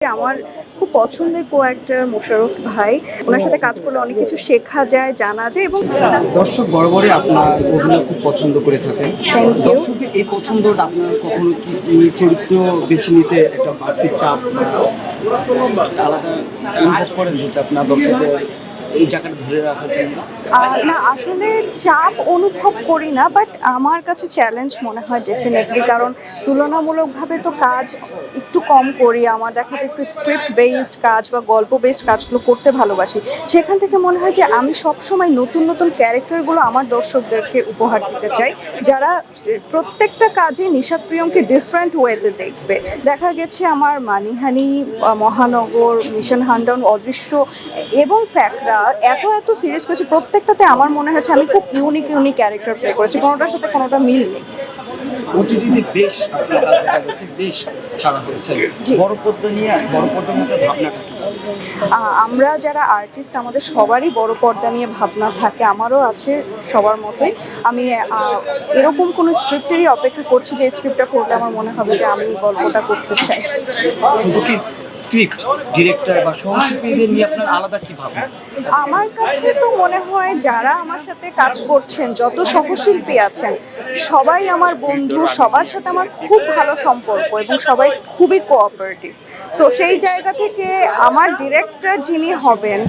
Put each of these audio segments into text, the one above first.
আমার খুব পছন্দের কো অ্যাক্টর মোশাররফ ভাই। ওনার সাথে কাজ করলে অনেক কিছু শেখা যায় জানা যায় এবং দর্শক বরাবরই আপনার অভিনয় খুব পছন্দ করে থাকেন. দর্শকদের এই পছন্দটা আপনার কখনো কি চরিত্র বেছে নিতে একটা বাড়তি চাপ আলাদা অনুভব করেন যেটা আপনার এই জায়গাটা ধরে রাখার জন্য? না আসলে চাপ অনুভব করি না বাট আমার কাছে চ্যালেঞ্জ মনে হয় ডেফিনেটলি কারণ তুলনামূলকভাবে তো কাজ একটু কম করি, আমার দেখা যায় একটু স্ক্রিপ্ট বেসড কাজ বা গল্প বেসড কাজগুলো করতে ভালোবাসি। সেখান থেকে মনে হয় যে আমি সবসময় নতুন নতুন ক্যারেক্টারগুলো আমার দর্শকদেরকে উপহার দিতে চাই, যারা প্রত্যেকটা কাজে নিশাদ প্রিয়মকে ডিফারেন্ট ওয়েতে দেখবে। দেখা গেছে আমার মানিহানি মহানগর, মিশন হান্ডাউন, অদৃশ্য এবং ফ্যাকরা এত এত সিরিজ করেছি, প্রত্যেকটাতে আমার মনে হচ্ছে আমি খুব ইউনিক ইউনিক ক্যারেক্টার প্লে করেছি, কোনোটার সাথে কোনোটা মিল নেই। ওটিটিতে বেশ, দেখা যাচ্ছে বেশ সারা বড় নিয়ে বড় ভাবনাটা কি? আমরা যারা আর্টিস্ট আমাদের সবারই বড় পর্দা নিয়ে ভাবনা থাকে আমারও আছে সবার মতোই। আমি এরকম কোনো স্ক্রিপ্টেরই অপেক্ষা করছি যে স্ক্রিপ্টটা পড়লে আমার মনে হবে যে আমি গল্পটা করতে চাই। শুধু কি স্ক্রিপ্ট ডিরেক্টর বা সহশিল্পীদের নিয়ে আপনার আলাদা কি ভাবনা? আমার কাছে তো মনে হয় যারা আমার সাথে কাজ করছেন, যত সহশিল্পী আছেন, সবাই আমার বন্ধু, সবার সাথে আমার খুব ভালো সম্পর্ক এবং সবাই খুবই কোঅপারেটিভ সো সেই জায়গা থেকে আমার ডিরেক্টর যিনি হবেন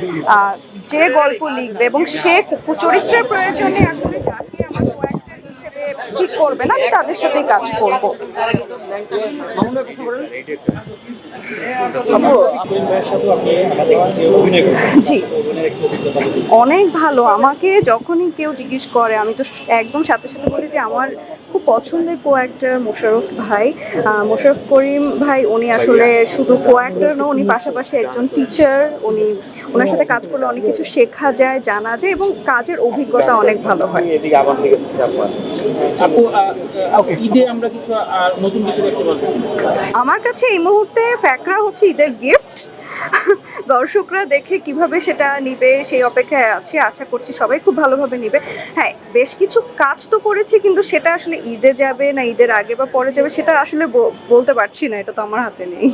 যে গল্প লিখবে এবং সে চরিত্রের প্রয়োজনে আসলে যাকে ঠিক করবেন আমি তাদের সাথেই কাজ করব। জি। অনেক ভালো। আমাকে যখনই কেউ জিজ্ঞেস করে আমি তো একদম সাথে সাথে বলি যে আমার খুব পছন্দের কো অ্যাক্টর মোশাররফ ভাই। মোশারফ করিম ভাই উনি আসলে শুধু কো অ্যাক্টর না উনি পাশাপাশি একজন টিচার উনি ওনার সাথে কাজ করলে অনেক কিছু শেখা যায় জানা যায় এবং কাজের অভিজ্ঞতা অনেক ভালো হয়। ঈদে আমরা কিছু নতুন কিছু দেখতে পাচ্ছি। আমার কাছে এই মুহূর্তে ফ্যাকরা হচ্ছে ঈদের গিফট দর্শকরা দেখে কীভাবে সেটা নিবে, সেই অপেক্ষায় আছে, আশা করছি সবাই খুব ভালোভাবে নিবে। হ্যাঁ বেশ কিছু কাজ তো করেছি, কিন্তু সেটা আসলে ঈদে যাবে না ঈদের আগে বা পরে যাবে, সেটা আসলে বলতে পারছি না, এটা তো আমার হাতে নেই।